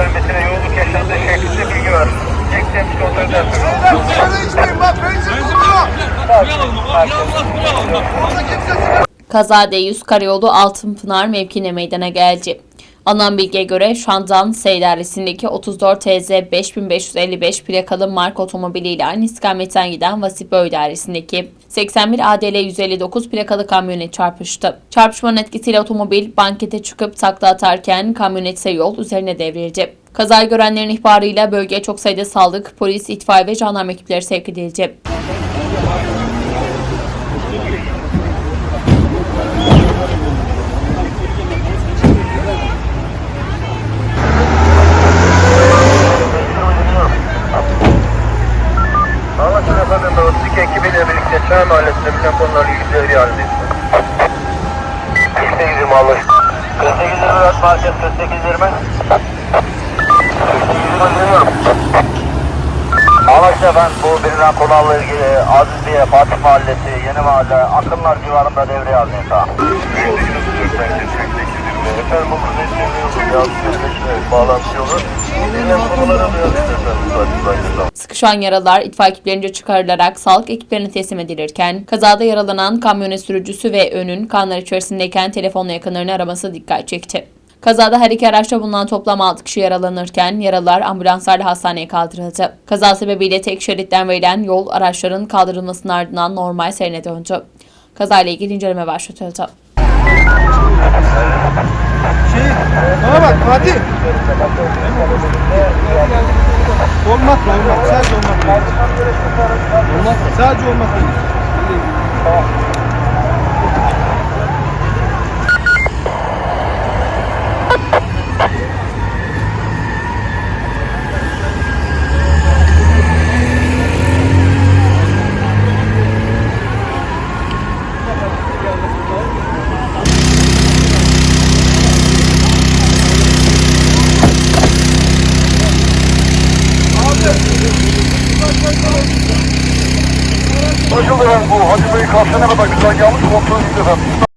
göstermesine yoğunluk yaşandığı şeklinde bilgi var. Tek tepki Beyler sigara içmeyin bak benzin buluyor. Orada kimse sigara Kaza D100 Karayolu Altınpınar mevkine meydana geldi. Alınan bilgiye göre Şandan S idaresindeki 34 TZ 5555 plakalı mark otomobiliyle aynı istikametten giden Vasibe idaresindeki 81 ADL 159 plakalı kamyonet çarpıştı. Çarpışmanın etkisiyle otomobil bankete çıkıp takla atarken kamyonet ise yol üzerine devrildi. Kazayı görenlerin ihbarıyla bölgeye çok sayıda sağlık, polis, itfaiye ve jandarma ekipleri sevk edildi. Ekibiyle birlikte Çay Mahallesi'nde bütün konularla ilgili devri halindeyiz. 48 anlaştık. 48 24 merkez 48 20. 48 duyuyorum. Anlaştık efendim bu bilinen konularla ilgili Aziziye, Fatih Mahallesi, Yeni Mahalle, Akınlar civarında devre halindeyiz. Tamam. Efendim bu kuzey çeviriyoruz. Sözleşme bağlantı yolu. Bilinen konuları alıyoruz efendim. Sıkışan yaralılar itfaiye ekiplerince çıkarılarak sağlık ekiplerine teslim edilirken kazada yaralanan kamyonet sürücüsü ve önün kanlar içerisindeyken telefonla yakınlarını araması dikkat çekti. Kazada her iki araçta bulunan toplam 6 kişi yaralanırken yaralılar ambulanslarla hastaneye kaldırıldı. Kaza sebebiyle tek şeritten verilen yol araçların kaldırılmasının ardından normal seyrine döndü. Kazayla ilgili inceleme başlatıldı. Şey, bak Fatih. Olmaz olmaz. Sadece olmaz. Olmaz. Sadece olmaz. Hacı bu Hacı Bey karşına kadar güzel gelmiş kontrol efendim.